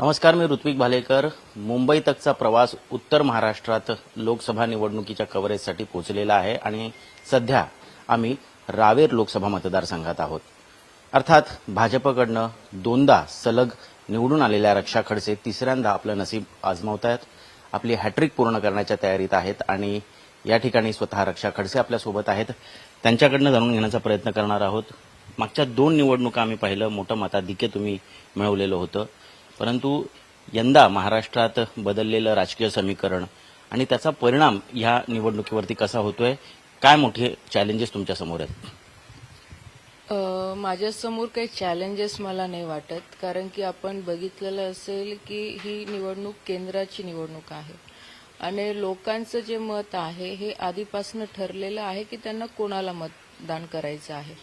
नमस्कार मी ऋत्विक भालेकर. मुंबई तकचा प्रवास उत्तर महाराष्ट्रात लोकसभा निवडणुकीच्या कव्हरेजसाठी पोहोचलेला आहे आणि सध्या आम्ही रावेर लोकसभा मतदारसंघात आहोत. अर्थात भाजपकडनं दोनदा सलग निवडून आलेल्या रक्षा खडसे तिसऱ्यांदा आपलं नसीब आजमावत आहेत आपली हॅट्रिक पूर्ण करण्याच्या तयारीत आहेत आणि या ठिकाणी स्वतः रक्षा खडसे आपल्यासोबत आहेत. त्यांच्याकडनं जाणून घेण्याचा प्रयत्न करणार आहोत. मागच्या दोन निवडणुका आम्ही पाहिलं. मोठं मताधिक्य तुम्ही मिळवलेलं होतं. परंतु यंदा महाराष्ट्रात बदललेलं राजकीय समीकरण आणि त्याचा परिणाम ह्या निवडणुकीवरती कसा होतोय काय मोठे चॅलेंजेस तुमच्यासमोर आहेत? माझ्यासमोर काही चॅलेंजेस मला नाही वाटत कारण की आपण बघितलेलं असेल की ही निवडणूक केंद्राची निवडणूक आहे. आणि लोकांचं जे मत आहे हे आधीपासून ठरलेलं आहे की त्यांना कोणाला मतदान करायचं आहे.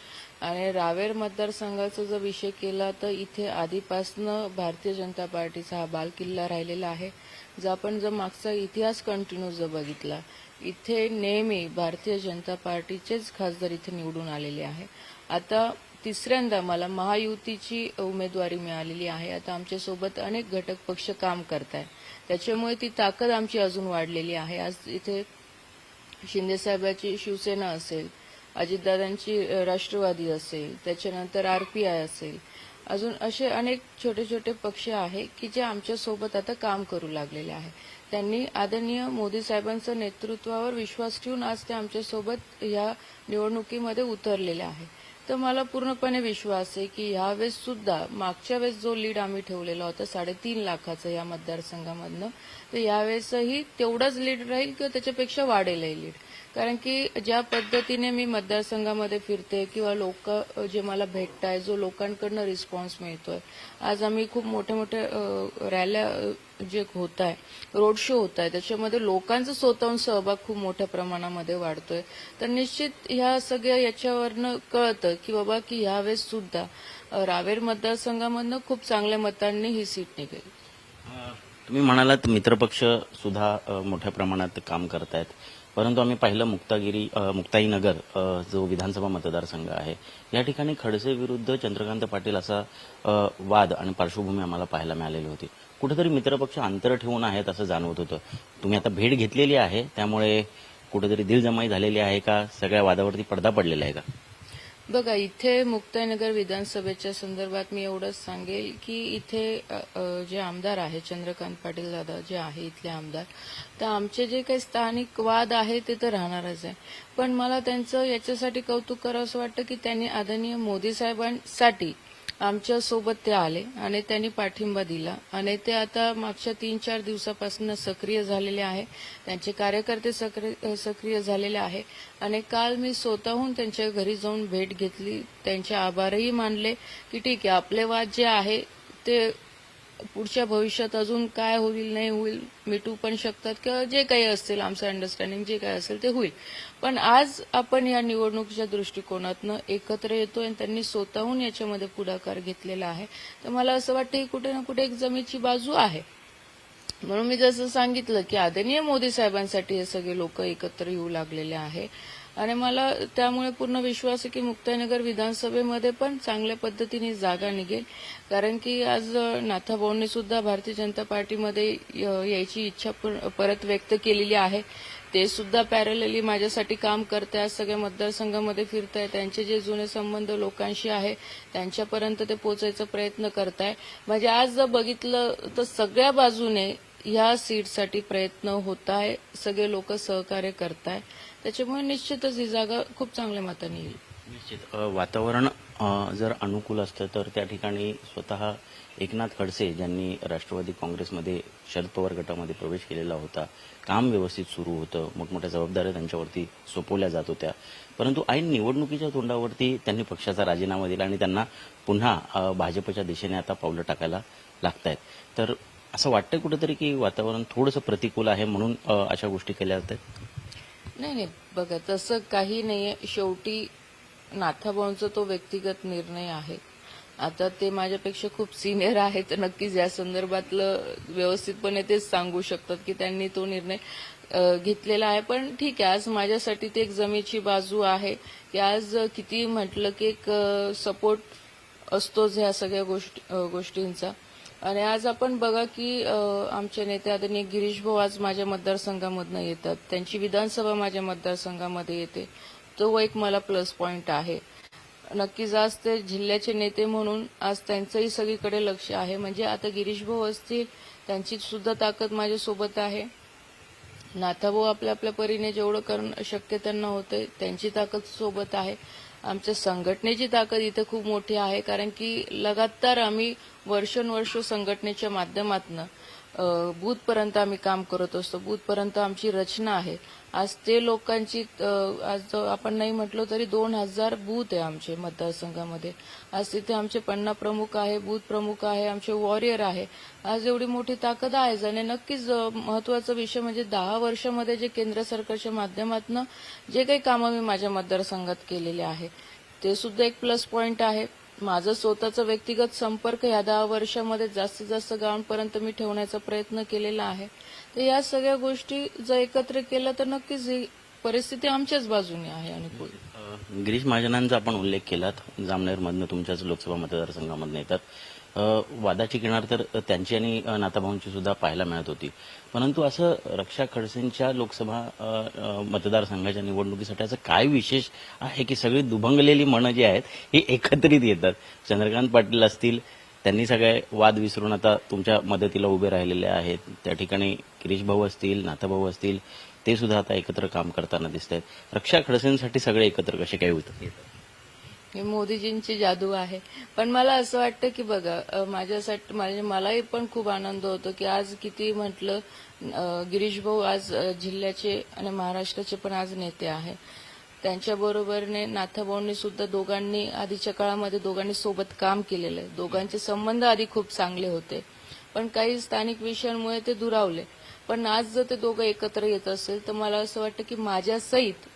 आणि रावेर मतदारसंघाचा जर विषय केला तर इथे आधीपासनं भारतीय जनता पार्टीचा हा बालकिल्ला राहिलेला आहे जर आपण जर मागचा इतिहास कंटिन्यू जर बघितला इथे नेहमी भारतीय जनता पार्टीचेच खासदार इथे निवडून आलेले आहे. आता तिसऱ्यांदा मला महायुतीची उमेदवारी मिळालेली आहे. आता आमच्यासोबत अनेक घटक पक्ष काम करत आहेत त्याच्यामुळे ती ताकद आमची अजून वाढलेली आहे. आज इथे शिंदेसाहेबाची शिवसेना असेल अजितदादांची राष्ट्रवादी असेल त्याच्यानंतर आरपीआय असेल. अजून असे अनेक छोटे छोटे पक्ष आहे की जे आमच्यासोबत आता काम करू लागलेले आहे. त्यांनी आदरणीय मोदी साहेबांचं नेतृत्वावर विश्वास ठेवून आज ते आमच्यासोबत या निवडणुकीमध्ये उतरलेले आहे. तर मला पूर्णपणे विश्वास आहे की ह्यावेळेस सुद्धा मागच्या वेळेस जो लीड आम्ही ठेवलेला होता साडेतीन लाखाचं या मतदारसंघामधनं तर यावेळेसही तेवढाच लीड राहील किंवा त्याच्यापेक्षा वाढेलही लीड. कारण की ज्या पद्धतीने मी मतदारसंघामध्ये फिरते किंवा लोक जे मला भेटत आहे जो लोकांकडनं रिस्पॉन्स मिळतोय आज आम्ही खूप मोठे मोठे रॅल्या जे होत आहे रोड शो होत आहे त्याच्यामध्ये लोकांचा स्वतःहून सहभाग खूप मोठ्या प्रमाणामध्ये वाढतोय. तर निश्चित ह्या सगळ्या याच्यावरनं कळतं की बाबा की ह्यावेळेस सुद्धा रावेर मतदारसंघामधनं खूप चांगल्या मतांनी ही सीट निघेल. तुम्ही म्हणालात मित्रपक्ष सुद्धा मोठ्या प्रमाणात काम करतायत. परंतु आम्ही पाहिलं मुक्तागिरी मुक्ताईनगर जो विधानसभा मतदारसंघ आहे या ठिकाणी खडसे विरुद्ध चंद्रकांत पाटील असा वाद आणि पार्श्वभूमी आम्हाला पाहायला मिळालेली होती. कुठेतरी मित्रपक्ष अंतर ठेवून आहेत असं जाणवत होतं. तुम्ही आता भेट घेतलेली आहे त्यामुळे कुठेतरी दिलजमाई झालेली आहे का? सगळ्या वादावरती पडदा पडलेला आहे का? बघा इथे मुक्ताईनगर विधानसभेच्या संदर्भात मी एवढंच सांगेल की इथे जे आमदार आहे चंद्रकांत पाटील दादा जे आहे इथले आमदार तर आमचे जे काही स्थानिक वाद आहे ते तर राहणारच आहे. पण मला त्यांचं याच्यासाठी कौतुक करावं असं वाटतं की त्यांनी आदरणीय मोदी साहेबांसाठी आमच्यासोबत ते आले आणि त्यांनी पाठिंबा दिला. आणि ते आता मागच्या तीन चार दिवसापासून सक्रिय झालेले आहे. त्यांचे कार्यकर्ते सक्रिय सक्रिय झालेले आहे. आणि काल मी स्वतःहून त्यांच्या घरी जाऊन भेट घेतली. त्यांचे आभारही मानले की ठीक आहे आपले वाद जे आहे ते पुढच्या भविष्यात अजून काय होईल नाही होईल मिटू पण शकतात किंवा जे काही असेल आमचं अंडरस्टँडिंग जे काही असेल ते होईल. पण आज आपण या निवडणुकीच्या दृष्टिकोनातनं एकत्र येतोय आणि त्यांनी स्वतःहून याच्यामध्ये पुढाकार घेतलेला आहे. तर मला असं वाटतं की कुठे ना कुठे एक जमीची बाजू आहे. म्हणून मी जसं सांगितलं की आदरणीय मोदी साहेबांसाठी हे सगळे लोक एकत्र येऊ लागलेले आहे. आणि मला त्यामुळे पूर्ण विश्वास आहे की मुक्ताईनगर विधानसभेमध्ये पण चांगल्या पद्धतीने जागा निघेल. कारण की आज नाथाभाऊंनी सुद्धा भारतीय जनता पार्टीमध्ये य- यायची इच्छा परत व्यक्त केलेली आहे. ते सुद्धा पॅरलली माझ्यासाठी काम करते आज सगळ्या मतदारसंघामध्ये फिरताय त्यांचे जे जुने संबंध लोकांशी आहे त्यांच्यापर्यंत ते पोचायचा प्रयत्न करताय म्हणजे आज जर बघितलं तर सगळ्या बाजूने ह्या सीटसाठी प्रयत्न होत आहे सगळे लोक सहकार्य करताय. त्याच्यामुळे निश्चितच ही जागा खूप चांगल्या मताने येईल. निश्चित. वातावरण जर अनुकूल असतं तर त्या ठिकाणी स्वतः एकनाथ खडसे ज्यांनी राष्ट्रवादी काँग्रेसमध्ये शरद पवार गटामध्ये प्रवेश केलेला होता काम व्यवस्थित सुरू होतं मोठमोठ्या जबाबदाऱ्या त्यांच्यावरती सोपवल्या जात होत्या. परंतु ऐन निवडणुकीच्या तोंडावरती त्यांनी पक्षाचा राजीनामा दिला आणि त्यांना पुन्हा भाजपच्या दिशेने आता पावलं टाकायला लागत आहेत तर असं वाटतं कुठेतरी की वातावरण थोडंसं प्रतिकूल आहे म्हणून अशा गोष्टी केल्या जातात? नाही नाही. बघा तसं काही नाहीये. शेवटी नाथाभाऊंचा तो व्यक्तिगत निर्णय आहे. आता ते माझ्यापेक्षा खूप सिनियर आहेत. नक्कीच या संदर्भातलं व्यवस्थितपणे तेच सांगू शकतात की त्यांनी तो निर्णय घेतलेला आहे. पण ठीक आहे आज माझ्यासाठी ते एक जमेची बाजू आहे. की आज किती म्हटलं की एक सपोर्ट असतोच ह्या सगळ्या गोष्टी गोष्टींचा. आणि आज आपण बघा की आमचे नेते आदरणीय गिरीश भाऊ आज माझ्या मतदारसंघामधनं येतात. त्यांची विधानसभा माझ्या मतदारसंघामध्ये येते. तो एक मला प्लस पॉईंट आहे. नक्कीच आज ते जिल्ह्याचे नेते म्हणून आज त्यांचंही सगळीकडे लक्ष आहे. म्हणजे आता गिरीश भाऊ असतील त्यांची सुद्धा ताकद माझ्यासोबत आहे. नाथाभाऊ आपल्या आपल्या परीने जेवढं करणं शक्य त्यांना होतंय त्यांची ताकद सोबत आहे. आमच्या संघटनेची ताकद इथं खूप मोठी आहे कारण की लगातार आम्ही वर्षानुवर्ष संघटनेच्या माध्यमातून बूथपर्यंत आम्ही काम करत असतो. बूथपर्यंत आमची रचना आहे. आज ते लोकांची आज आपण नाही म्हटलो तरी दोन हजार बूथ आहे आमचे मतदारसंघामध्ये. आज तिथे आमचे पन्ना प्रमुख आहे बूथ प्रमुख आहे आमचे वॉरियर आहे. आज एवढी मोठी ताकद आहे आणि नक्कीच महत्त्वाचा विषय म्हणजे दहा वर्षामध्ये जे केंद्र सरकारच्या माध्यमातून जे काही कामं मी माझ्या मतदारसंघात केलेले आहे ते सुद्धा एक प्लस पॉईंट आहे. माझं स्वतःचं व्यक्तिगत संपर्क या दहा वर्षामध्ये जास्तीत जास्त गावांपर्यंत मी ठेवण्याचा प्रयत्न केलेला आहे. तर या सगळ्या गोष्टी जर एकत्र केल्या तर नक्कीच ही परिस्थिती आमच्याच बाजूने आहे अनुकूल. गिरीश महाजनांचा आपण उल्लेख केलात. जामनेरमधनं तुमच्याच लोकसभा मतदारसंघामधनं येतात. वादाची किनार तर त्यांची आणि नाताभाऊंची सुद्धा पाहायला मिळत होती. परंतु असं रक्षा खडसेंच्या लोकसभा मतदारसंघाच्या निवडणुकीसाठी असं काय विशेष आहे की सगळी दुभंगलेली मनं जी आहेत ही एकत्रित येतात? चंद्रकांत पाटील असतील त्यांनी सगळे वाद विसरून आता तुमच्या मदतीला उभे राहिलेले आहेत. त्या ठिकाणी गिरीश भाऊ असतील नाथाभाऊ असतील ते सुद्धा आता एकत्र काम करताना दिसत आहेत रक्षा खडसेंसाठी सगळे एकत्र कसे काही होतात? हे मोदीजींची जादू आहे. पण मला असं वाटतं की बघा माझ्यासाठी म्हणजे मलाही पण खूप आनंद होतो की आज किती म्हटलं गिरीश भाऊ आज जिल्ह्याचे आणि महाराष्ट्राचे पण आज नेते आहे. त्यांच्याबरोबरने नाथाभाऊंनी सुद्धा दोघांनी आधीच्या काळामध्ये दोघांनी सोबत काम केलेलं आहे. दोघांचे संबंध आधी खूप चांगले होते. पण काही स्थानिक विषयांमुळे ते दुरावले. पण आज जर ते दोघं एकत्र येत असेल तर मला असं वाटतं की माझ्या सहित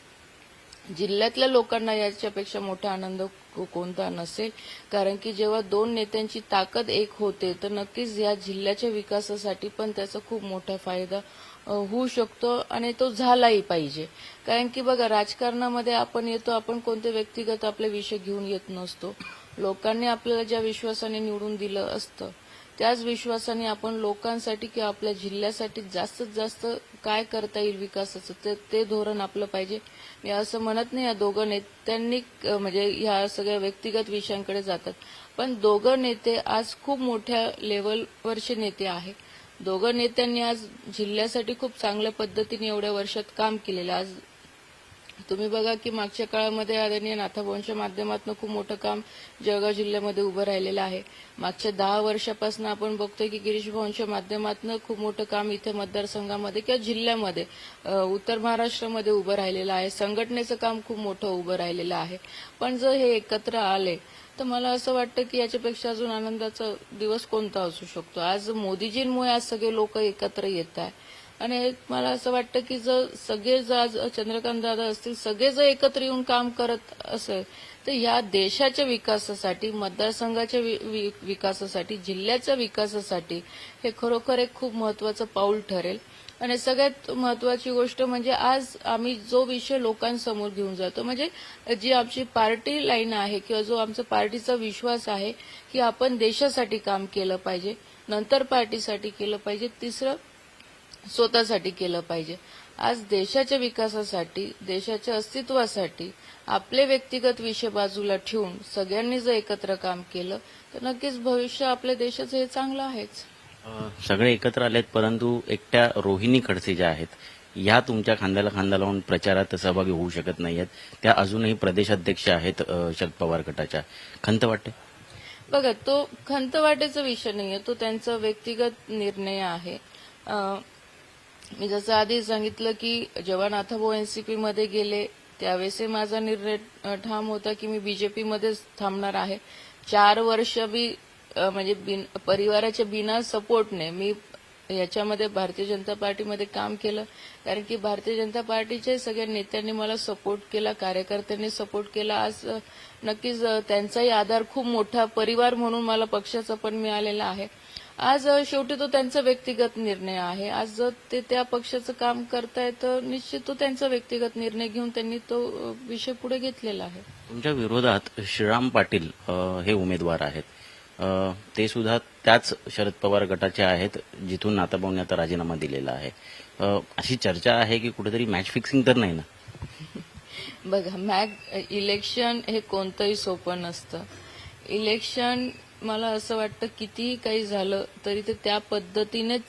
जिल्ह्यातल्या लोकांना याच्यापेक्षा मोठा आनंद कोणता नसेल. कारण की जेव्हा दोन नेत्यांची ताकद एक होते तर नक्कीच या जिल्ह्याच्या विकासासाठी पण त्याचा खूप मोठा फायदा होऊ शकतो आणि तो झालाही पाहिजे. कारण की बघा राजकारणामध्ये आपण येतो आपण कोणते व्यक्तिगत आपले विषय घेऊन येत नसतो. लोकांनी आपल्याला ज्या विश्वासाने निवडून दिलं असतं त्याच विश्वासाने आपण लोकांसाठी किंवा आपल्या जिल्ह्यासाठी जास्तीत जास्त काय करता येईल विकासाचं? ते ते धोरण आपलं पाहिजे. मी असं म्हणत नाही या दोघं नेत्यांनी म्हणजे ह्या सगळ्या व्यक्तिगत विषयांकडे जातात. पण दोघं नेते आज खूप मोठ्या लेवलवरचे नेते आहे दोघं नेत्यांनी आज जिल्ह्यासाठी खूप चांगल्या पद्धतीने एवढ्या वर्षात काम केलेलं आज तुम्ही बघा की मागच्या काळामध्ये आदरणीय नाथाभाऊंच्या माध्यमातून खूप मोठं काम जळगाव जिल्ह्यामध्ये उभं राहिलेलं आहे. मागच्या दहा वर्षापासून आपण बघतोय की गिरीश भाऊंच्या माध्यमातून खूप मोठं काम इथे मतदारसंघामध्ये किंवा जिल्ह्यामध्ये उत्तर महाराष्ट्रामध्ये उभं राहिलेलं आहे. संघटनेचं काम खूप मोठं उभं राहिलेलं आहे. पण जर हे एकत्र आले तर मला असं वाटतं की याच्यापेक्षा अजून आनंदाचा दिवस कोणता असू शकतो? आज मोदीजींमुळे आज सगळे लोक एकत्र येत आहे आणि मला असं वाटतं की जर सगळे जर आज चंद्रकांत दादा असतील सगळे जर एकत्र येऊन काम करत असेल तर या देशाच्या विकासासाठी मतदारसंघाच्या वि- वि- विकासासाठी जिल्ह्याच्या विकासासाठी हे खरोखर एक खूप महत्वाचं पाऊल ठरेल. आणि सगळ्यात महत्वाची गोष्ट म्हणजे आज आम्ही जो विषय लोकांसमोर घेऊन जातो म्हणजे जी आमची पार्टी लाईन आहे किंवा जो आमचा पार्टीचा विश्वास आहे की आपण देशासाठी काम केलं पाहिजे नंतर पार्टीसाठी केलं पाहिजे तिसरं स्वतःसाठी केलं पाहिजे. आज देशाच्या विकासासाठी देशाच्या अस्तित्वासाठी आपले व्यक्तिगत विषय बाजूला ठेवून सगळ्यांनी जर एकत्र काम केलं तर नक्कीच भविष्य आपल्या देशाचं हे चांगलं आहेच. सगळे एकत्र आलेत परंतु एकट्या रोहिणी खडसे ज्या आहेत या तुमच्या खांद्याला खांदा लावून प्रचारात सहभागी होऊ शकत नाही आहेत त्या अजूनही प्रदेशाध्यक्ष आहेत शरद पवार गटाच्या. खंत वाटते बघा तो खंत वाटेचा विषय नाहीये तो त्यांचा व्यक्तिगत निर्णय आहे. मी जसं आधी सांगितलं की जेव्हा नाथाभाऊ एनसीपी मध्ये गेले त्यावेळेसही माझा निर्णय ठाम होता की मी बीजेपी मध्येच थांबणार आहे. चार वर्ष मी म्हणजे बिन- परिवाराच्या बिना सपोर्टने मी याच्यामध्ये भारतीय जनता पार्टीमध्ये काम केलं. कारण की भारतीय जनता पार्टीच्या सगळ्या नेत्यांनी मला सपोर्ट केला कार्यकर्त्यांनी सपोर्ट केला. आज नक्कीच त्यांचाही आधार खूप मोठा परिवार म्हणून मला पक्षाचा पण मिळालेला आहे. आज शेवटी तो त्यांचा व्यक्तिगत निर्णय आहे. आज जर ते त्या पक्षाचं काम करतायत तर निश्चित तो त्यांचा व्यक्तिगत निर्णय घेऊन त्यांनी तो विषय पुढे घेतलेला आहे. तुमच्या विरोधात श्रीराम पाटील हे उमेदवार आहेत. ते सुद्धा त्याच शरद पवार गटाचे आहेत जिथून नाताभाऊंनी आता राजीनामा दिलेला आहे. अशी चर्चा आहे की कुठेतरी मॅच फिक्सिंग तर नाही ना? बघा मॅग इलेक्शन हे कोणतंही सोपं नसतं. इलेक्शन मला असं वाटतं कितीही काही झालं तरी ते त्या पद्धतीनेच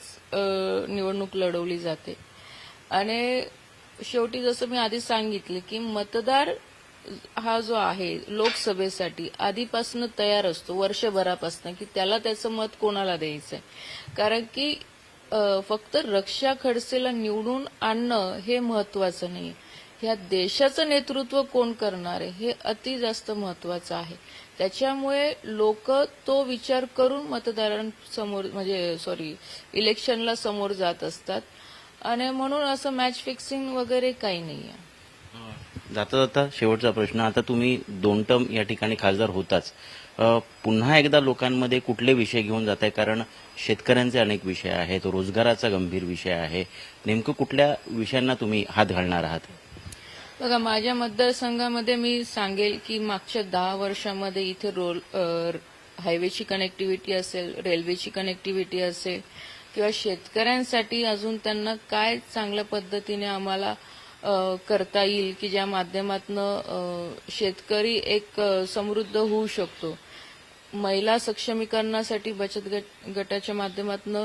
निवडणूक लढवली जाते. आणि शेवटी जसं मी आधी सांगितलं की मतदार हा जो आहे लोकसभेसाठी आधीपासून तयार असतो वर्षभरापासून की त्याला त्याचं मत कोणाला द्यायचंय? कारण की फक्त रक्षा खडसेला निवडून आणणं हे महत्वाचं नाही ह्या देशाचं नेतृत्व कोण करणार आहे हे अति जास्त महत्वाचं आहे. त्याच्यामुळे लोक तो विचार करून मतदारांसमोर म्हणजे सॉरी इलेक्शनला समोर जात असतात. आणि म्हणून असं मॅच फिक्सिंग वगैरे काही नाहीये. जाता जाता शेवटचा प्रश्न आता तुम्ही दोन टर्म या ठिकाणी खासदार होताच. पुन्हा एकदा लोकांमध्ये कुठले विषय घेऊन जात आहे कारण शेतकऱ्यांचे अनेक विषय आहेत रोजगाराचा गंभीर विषय आहे. नेमकं कुठल्या विषयांना तुम्ही हात घालणार आहात? बघा माझ्या मतदारसंघामध्ये मी सांगेल की मागच्या दहा वर्षामध्ये इथे रोल हायवेची कनेक्टिव्हिटी असेल रेल्वेची कनेक्टिव्हिटी असेल किंवा शेतकऱ्यांसाठी अजून त्यांना काय चांगल्या पद्धतीने आम्हाला करता येईल की ज्या माध्यमातनं शेतकरी एक समृद्ध होऊ शकतो. महिला सक्षमीकरणासाठी बचत गट गटाच्या माध्यमातून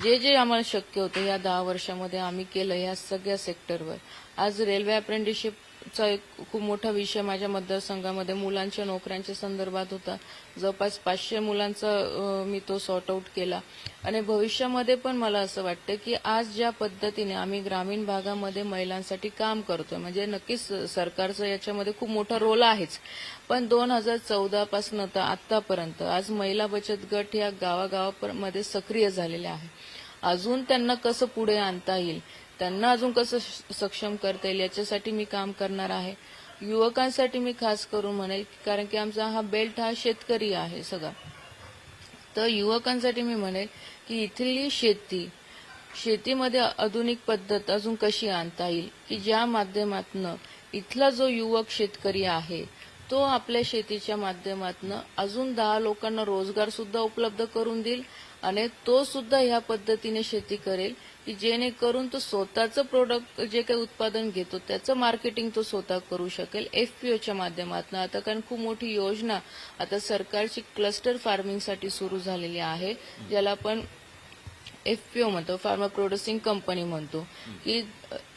जे जे आम्हाला शक्य होतं या दहा वर्षामध्ये आम्ही केलं या सगळ्या सेक्टरवर आज रेल्वे चा एक खूप मोठा विषय माझ्या मतदारसंघामध्ये मुलांच्या नोकऱ्यांच्या संदर्भात होता. जवळपास पाचशे मुलांचा मी तो सॉर्ट आऊट केला. आणि भविष्यामध्ये पण मला असं वाटतं की आज ज्या पद्धतीने आम्ही ग्रामीण भागामध्ये महिलांसाठी काम करतोय म्हणजे नक्कीच सरकारचं याच्यामध्ये खूप मोठा रोल आहेच. पण दोन हजार चौदापासून तर आतापर्यंत आज महिला बचत गट या गावागावामध्ये सक्रिय झालेल्या आहे. अजून त्यांना कसं पुढे आणता येईल? त्यांना अजून कसं सक्षम करता येईल याच्यासाठी मी काम करणार आहे. युवकांसाठी मी खास करून म्हणेल कारण की आमचा हा बेल्ट हा शेतकरी आहे सगळा. तर युवकांसाठी मी म्हणेल की इथली शेती शेतीमध्ये आधुनिक पद्धत अजून कशी आणता येईल की ज्या माध्यमातनं इथला जो युवक शेतकरी आहे तो आपल्या शेतीच्या माध्यमातनं अजून दहा लोकांना रोजगार सुद्धा उपलब्ध करून देईल आणि तो सुद्धा ह्या पद्धतीने शेती करेल की जेणेकरून तो स्वतःचं प्रोडक्ट जे काही उत्पादन घेतो त्याचं मार्केटिंग तो स्वतः करू शकेल एफपीओच्या माध्यमातून. आता कारण खूप मोठी योजना आता सरकारची क्लस्टर फार्मिंगसाठी सुरू झालेली आहे ज्याला आपण एफपीओ म्हणतो फार्मर प्रोड्युसिंग कंपनी म्हणतो की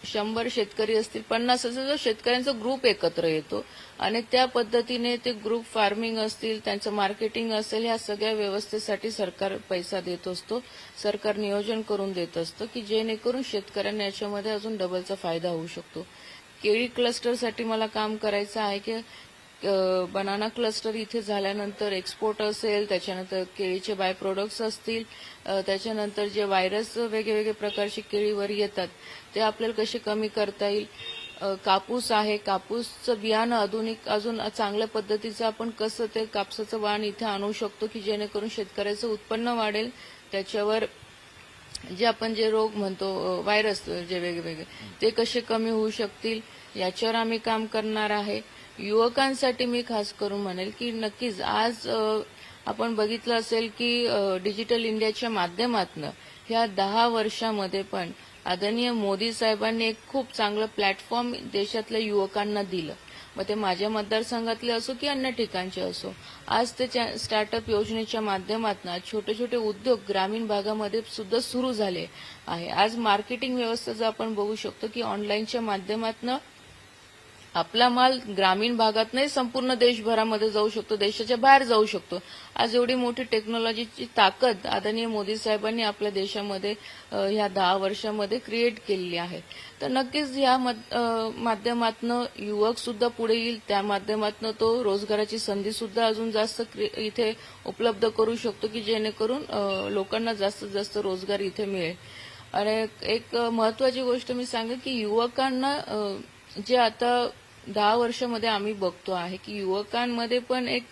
शंभर शेतकरी असतील पन्नास असेल तर शेतकऱ्यांचा ग्रुप एकत्र येतो आणि त्या पद्धतीने ते ग्रुप फार्मिंग असतील त्यांचं मार्केटिंग असेल ह्या सगळ्या व्यवस्थेसाठी सरकार पैसा देत असतो सरकार नियोजन करून देत असतं की जेणेकरून शेतकऱ्यांना याच्यामध्ये अजून डबलचा फायदा होऊ शकतो. केळी क्लस्टरसाठी मला काम करायचं आहे की बनाना क्लस्टर इथे झाल्यानंतर एक्सपोर्ट असेल त्याच्यानंतर केळीचे बाय प्रोडक्ट्स असतील त्याच्यानंतर जे व्हायरस वेगवेगळे प्रकारचे केळीवर येतात ते आपल्याला कसे कमी करता येईल? कापूस आहे कापूसचं बियाणं आधुनिक अजून चांगल्या पद्धतीचं आपण कसं ते कापसाचं वाण इथे आणू शकतो की जेणेकरून शेतकऱ्याचं उत्पन्न वाढेल? त्याच्यावर जे आपण जे रोग म्हणतो व्हायरस जे वेगवेगळे ते कसे कमी होऊ शकतील? याच्यावर आम्ही काम करणार आहे. युवकांसाठी मी खास करून म्हणेल की नक्कीच आज आपण बघितलं असेल की डिजिटल इंडियाच्या माध्यमातून ह्या दहा वर्षामध्ये पण आदरणीय मोदी साहेबांनी एक खूप चांगलं प्लॅटफॉर्म देशातल्या युवकांना दिलं. मग ते माझ्या मतदारसंघातले असो की अन्य ठिकाणचे असो आज ते स्टार्टअप योजनेच्या माध्यमातून छोटे छोटे उद्योग ग्रामीण भागामध्ये सुद्धा सुरू झाले आहे. आज मार्केटिंग व्यवस्था जर आपण बघू शकतो की ऑनलाईनच्या माध्यमातून आपला माल ग्रामीण भागात नाही संपूर्ण देशभरामध्ये जाऊ शकतो देशाच्या बाहेर जाऊ शकतो. आज एवढी मोठी टेक्नॉलॉजीची ताकद आदरणीय मोदी साहेबांनी आपल्या देशामध्ये ह्या दहा वर्षामध्ये क्रिएट केलेली आहे. तर नक्कीच ह्या माध्यमातनं युवक सुद्धा पुढे येईल. त्या माध्यमातनं तो रोजगाराची संधी सुद्धा अजून जास्त इथे उपलब्ध करू शकतो की जेणेकरून लोकांना जास्तीत जास्त रोजगार इथे मिळेल. आणि एक महत्वाची गोष्ट मी सांगेन की युवकांना जे आता दहा वर्षामध्ये आम्ही बघतो आहे की युवकांमध्ये पण एक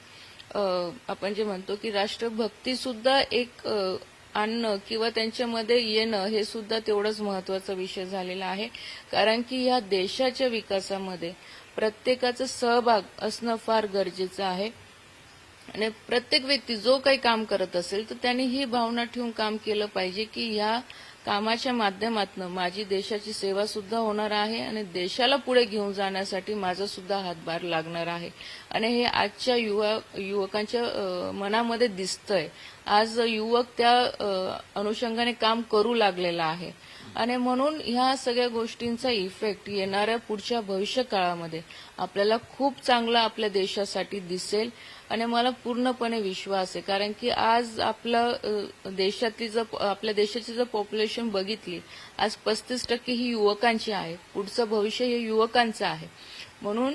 आपण जे म्हणतो की राष्ट्रभक्ती सुद्धा एक आणणं किंवा त्यांच्यामध्ये येणं हे सुद्धा तेवढंच महत्त्वाचा विषय झालेला आहे. कारण की या देशाच्या विकासामध्ये प्रत्येकाचा सहभाग असणं फार गरजेचं आहे. आणि प्रत्येक व्यक्ती जो काही काम करत असेल तर त्यांनी ही भावना ठेवून काम केलं पाहिजे की ह्या कामाच्या माध्यमातून माझी देशाची सेवा सुद्धा होणार आहे आणि देशाला पुढे घेऊन जाण्यासाठी माझा सुद्धा हातभार लागणार आहे. आणि हे आजच्या युवा युवकांच्या मनामध्ये दिसतंय. आज युवक त्या अनुषंगाने काम करू लागलेला आहे. आणि म्हणून ह्या सगळ्या गोष्टींचा इफेक्ट येणाऱ्या पुढच्या भविष्य काळामध्ये आपल्याला खूप चांगला आपल्या देशासाठी दिसेल. आणि मला पूर्णपणे विश्वास आहे. कारण की आज आपलं देशातली जर आपल्या देशाची जर पॉप्युलेशन बघितली आज पस्तीस टक्के ही युवकांची आहे. पुढचं भविष्य हे युवकांचं आहे. म्हणून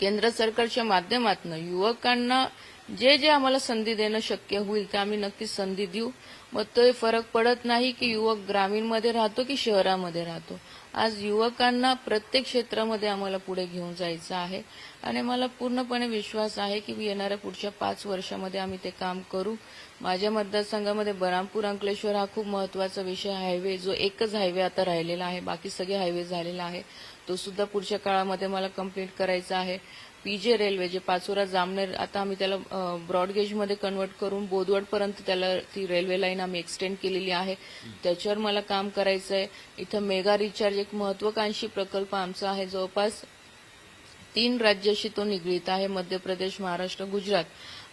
केंद्र सरकारच्या माध्यमातून युवकांना जे जे आम्हाला संधी देणं शक्य होईल ते आम्ही नक्कीच संधी देऊ. मग तो फरक पडत नाही की युवक ग्रामीणमध्ये राहतो की शहरामध्ये राहतो. आज युवकांना प्रत्येक क्षेत्रामध्ये आम्हाला पुढे घेऊन जायचं आहे. आणि मला पूर्णपणे विश्वास आहे की येणाऱ्या पुढच्या पाच वर्षामध्ये आम्ही ते काम करू. माझ्या मतदारसंघामध्ये बरामपूर अंकलेश्वर हा खूप महत्त्वाचा विषय हायवे जो एकच हायवे आता राहिलेला आहे. बाकी सगळे हायवे झालेला आहे. तो सुद्धा पुढच्या काळामध्ये मला कंप्लीट करायचा आहे. पीजे रेल्वे जे पाचोरा जामनेर आता आम्ही त्याला ब्रॉडगेजमध्ये कन्वर्ट करून बोदवडपर्यंत त्याला ती रेल्वे लाईन आम्ही एक्सटेंड केलेली आहे. त्याच्यावर मला काम करायचं आहे इथं मेगा रिचार्ज एक महत्वाकांक्षी प्रकल्प आमचा आहे जवळपास तीन राज्याशी तो निगडीत आहे मध्य प्रदेश महाराष्ट्र गुजरात.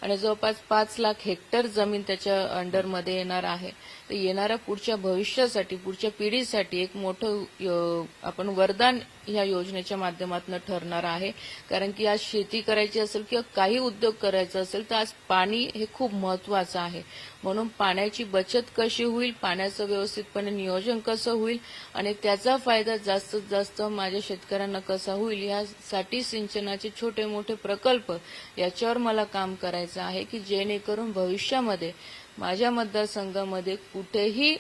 आणि जवळपास पाच लाख हेक्टर जमीन त्याच्या अंडरमध्ये येणार आहे. तर येणाऱ्या पुढच्या भविष्यासाठी पुढच्या पिढीसाठी एक मोठं आपण वरदान ह्या योजनेच्या माध्यमातून ठरणार आहे. कारण की आज शेती करायची असेल किंवा काही उद्योग करायचा असेल तर आज पाणी हे खूप महत्वाचं आहे. म्हणून पाण्याची बचत कशी होईल पाण्याचं व्यवस्थितपणे नियोजन कसं होईल आणि त्याचा फायदा जास्तीत जास्त माझ्या शेतकऱ्यांना कसा होईल यासाठी सिंचनाचे छोटे मोठे प्रकल्प याच्यावर मला काम करायचं आहे की जेणेकरून भविष्यामध्ये माझ्या मतदारसंघामध्ये कुठेही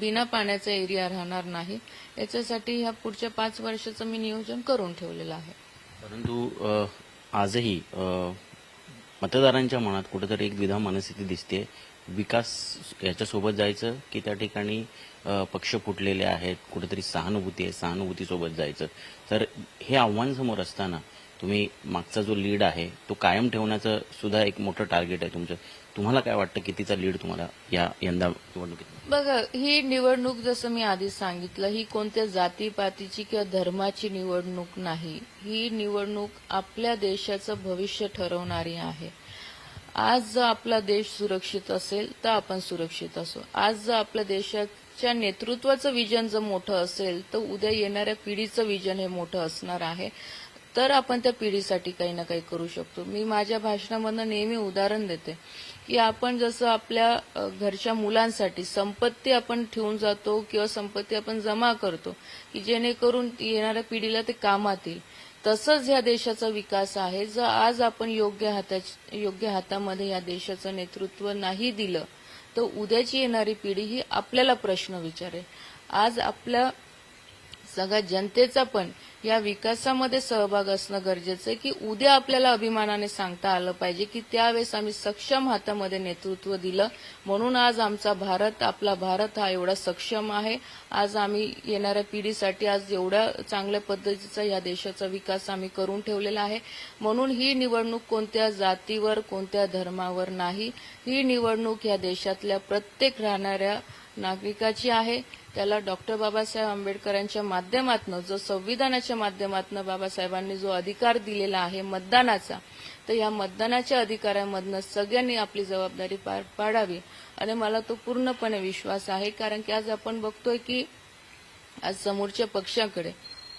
बिना पाण्याचा एरिया राहणार नाही. याच्यासाठी ह्या पुढच्या पाच वर्षाचं मी नियोजन करून ठेवलेलं आहे. परंतु आजही मतदारांच्या मनात कुठेतरी एक द्विधा मनस्थिती दिसते विकास याच्यासोबत जायचं की त्या ठिकाणी पक्ष फुटलेले आहेत कुठेतरी सहानुभूती आहे सहानुभूतीसोबत जायचं? तर हे आव्हान समोर असताना तुम्ही मागचा जो लीड आहे तो कायम ठेवण्याचं सुद्धा एक मोठं टार्गेट आहे तुमचं. तुम्हाला काय वाटतं कितीचा लीड तुम्हाला या यंदा निवडणुकीत? बघा ही निवडणूक जसं मी आधी सांगितलं ही कोणत्या जातीपातीची किंवा धर्माची निवडणूक नाही. ही निवडणूक आपल्या देशाचं भविष्य ठरवणारी आहे. आज जर आपला देश सुरक्षित असेल तर आपण सुरक्षित असू. आज जर आपल्या देशाच्या नेतृत्वाचं विजन जर मोठं असेल तर उद्या येणाऱ्या पिढीचं विजन हे मोठं असणार आहे. तर आपण त्या पिढीसाठी काही ना काही करू शकतो. मी माझ्या भाषणामधनं नेहमी उदाहरण देते. की आपण जसं आपल्या घरच्या मुलांसाठी संपत्ती आपण ठेवून जातो किंवा संपत्ती आपण जमा करतो की जेणेकरून येणाऱ्या पिढीला ते कामात येईल. तसंच या देशाचा विकास आहे. जर आज आपण योग्य हाता योग्य हातामध्ये या देशाचं नेतृत्व नाही दिलं तर उद्याची येणारी पिढी ही आपल्याला प्रश्न विचारेल. आज आपल्या सगळ्या जनतेचा पण या विकासामध्ये सहभाग असणं गरजेचं आहे की उद्या आपल्याला अभिमानाने सांगता आलं पाहिजे की त्यावेळेस आम्ही सक्षम हातामध्ये नेतृत्व दिलं. म्हणून आज आमचा भारत आपला भारत हा एवढा सक्षम आहे. आज आम्ही येणाऱ्या पिढीसाठी आज एवढ्या चांगल्या पद्धतीचा या देशाचा विकास आम्ही करून ठेवलेला आहे. म्हणून ही निवडणूक कोणत्या जातीवर कोणत्या धर्मावर नाही. ही निवडणूक या देशातल्या प्रत्येक राहणाऱ्या नागरिकाची आहे. त्याला डॉक्टर बाबासाहेब आंबेडकरांच्या माध्यमातून जो संविधानाच्या माध्यमातनं बाबासाहेबांनी जो अधिकार दिलेला आहे मतदानाचा तर या मतदानाच्या अधिकारामधनं सगळ्यांनी आपली जबाबदारी पार पाडावी. आणि मला तो पूर्णपणे विश्वास आहे कारण की आज आपण बघतोय की आज समोरच्या पक्षाकडे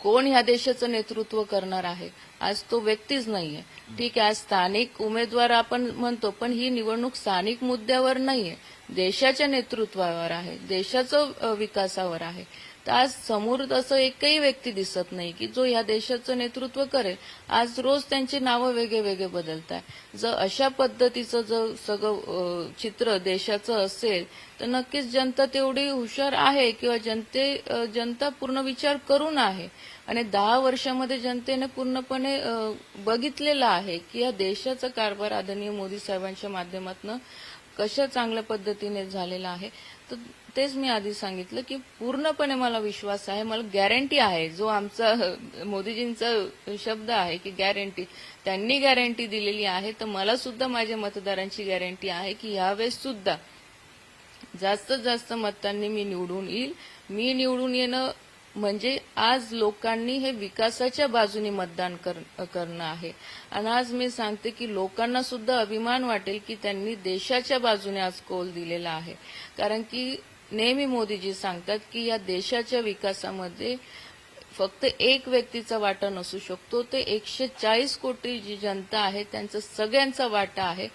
कोण ह्या देशाचं नेतृत्व करणार आहे? आज तो व्यक्तीच नाहीये. ठीक आहे आज स्थानिक उमेदवार आपण म्हणतो पण ही निवडणूक स्थानिक मुद्द्यावर नाहीये. देशाच्या नेतृत्वावर आहे देशाचं विकासावर आहे. तर आज समोर असं एकही व्यक्ती दिसत नाही की जो ह्या देशाचं नेतृत्व करेल. आज रोज त्यांची नावं वेगळे वेगळे बदलत आहे जर अशा पद्धतीचं जर सगळं चित्र देशाचं असेल तर नक्कीच जनता तेवढी हुशार आहे किंवा जनते जनता पूर्ण विचार करून आहे. आणि दहा वर्षामध्ये जनतेने पूर्णपणे बघितलेलं आहे की या देशाचा कारभार आदरणीय मोदी साहेबांच्या माध्यमातून कशा चांगल्या पद्धतीने झालेलं आहे तर तेच मी आधी सांगितलं की पूर्णपणे मला विश्वास आहे मला गॅरंटी आहे. जो आमचा मोदीजींचा शब्द आहे की गॅरंटी त्यांनी गॅरंटी दिलेली आहे तर मला सुद्धा माझ्या मतदारांची गॅरंटी आहे की यावेळेस सुद्धा जास्तीत जास्त मतांनी मी निवडून येईल. मी निवडून येणं म्हणजे आज लोकांनी हे विकासाच्या बाजूने मतदान कर- करणं आहे. आणि आज मी सांगते की लोकांना सुद्धा अभिमान वाटेल की त्यांनी देशाच्या बाजूने आज कौल दिलेला आहे. कारण की नेहमी मोदीजी सांगतात की या देशाच्या विकासामध्ये फक्त एक व्यक्तीचा वाटा नसू शकतो. ते एकशे चाळीस कोटी जी जनता आहे त्यांचा सगळ्यांचा वाटा आहे.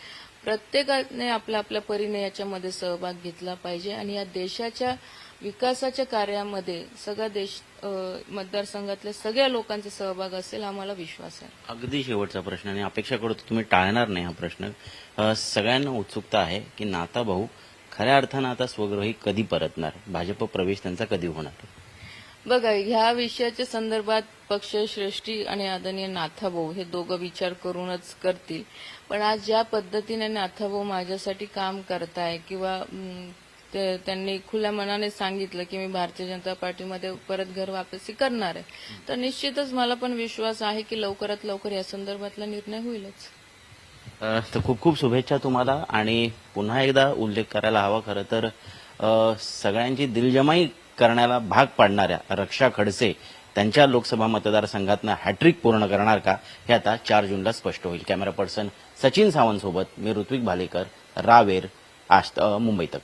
प्रत्येकाने आपल्या आपल्या परीने याच्यामध्ये सहभाग घेतला पाहिजे. आणि या देशाच्या विकासाच्या कार्यामध्ये सगळा देश मतदारसंघातल्या सगळ्या लोकांचा सहभाग असेल हा मला विश्वास आहे. अगदी शेवटचा प्रश्न आणि अपेक्षा करतो तुम्ही टाळणार नाही हा प्रश्न. सगळ्यांना उत्सुकता आहे की नाता भाऊ खऱ्या अर्थानं आता स्वगृही कधी परतणार? भाजप प्रवेश त्यांचा कधी होणार? बघा ह्या विषयाच्या संदर्भात पक्षश्रेष्ठी आणि आदरणीय नाथाभाऊ हे दोघं विचार करूनच करतील. पण आज ज्या पद्धतीने नाथाभाऊ माझ्यासाठी काम करताय किंवा ते- त्यांनी खुल्या मनाने सांगितलं की मी भारतीय जनता पार्टीमध्ये परत घर वापसी करणार आहे. तर निश्चितच मला पण विश्वास आहे की लवकरात लवकर या संदर्भातला निर्णय होईलच. तर खूप खूप शुभेच्छा तुम्हाला आणि पुन्हा एकदा उल्लेख करायला हवा खरं तर सगळ्यांची दिलजमाई करण्याला भाग पाडणाऱ्या रक्षा खडसे त्यांच्या लोकसभा मतदारसंघातनं हॅट्रिक पूर्ण करणार का हे आता चार जूनला स्पष्ट होईल. कॅमेरा पर्सन सचिन सावंत सोबत मी ऋत्विक भालेकर रावेर आज मुंबई तक.